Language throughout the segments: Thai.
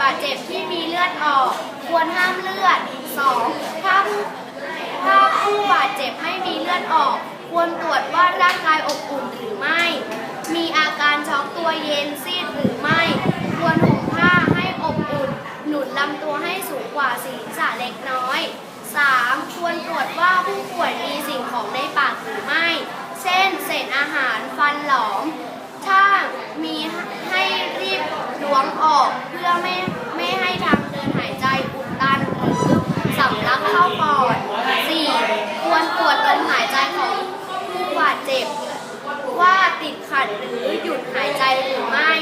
บาดเจ็บที่มีเลือดออก ควรห้ามเลือด 2. ถ้าผู้ถ้าผู้บาดเจ็บไม่มีเลือดออก ควรตรวจว่าร่างกายอบอุ่นหรือไม่ มีอาการช็อกตัวเย็นซีดหรือไม่ ควรห่มผ้าให้อบอุ่น หนุนลำตัวให้สูงกว่าศีรษะเล็กน้อย 3. ควรตรวจว่าผู้ป่วยมีสิ่งของในปากหรือไม่ เช่น เศษอาหาร ฟันหลอม ถ้ามีให้รีบ ล้วงออกเพื่อไม่ไม่ให้ทางเดินหายใจอุดตันหรือสำลักเข้าปอด 4. ควรตรวจลมหายใจของผู้บาดเจ็บ ว่าติดขัดหรือหยุดหายใจหรือไม่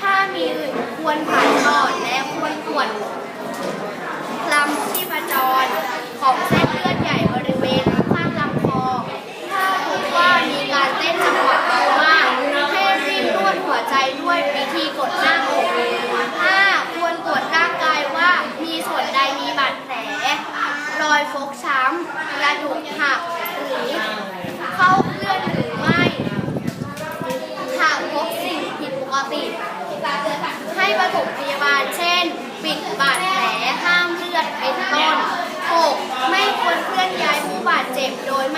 ถ้ามีอื่นควรผ่านปอดและควรตรวจลำชีพจรของเส้นเลือดใหญ่บริเวณข้างลำคอ ถ้าพบว่ามีการเต้นจังหวะเบามาก ให้รีบนวดหัวใจด้วยวิธีกดหน้าอก 5. ควรตรวจร่างกายว่ามีส่วนใดมีบาดแผล รอยฟกช้ำกระดูกหักหรือเข้าเลื่อนหรือไม่หากพบสิ่งผิดปกติ ให้ปฐมพยาบาลเช่น ปิดบาดแผลห้ามเลือดเป็นต้น 6. ไม่ควรเคลื่อนย้ายผู้บาดเจ็บโดยไม่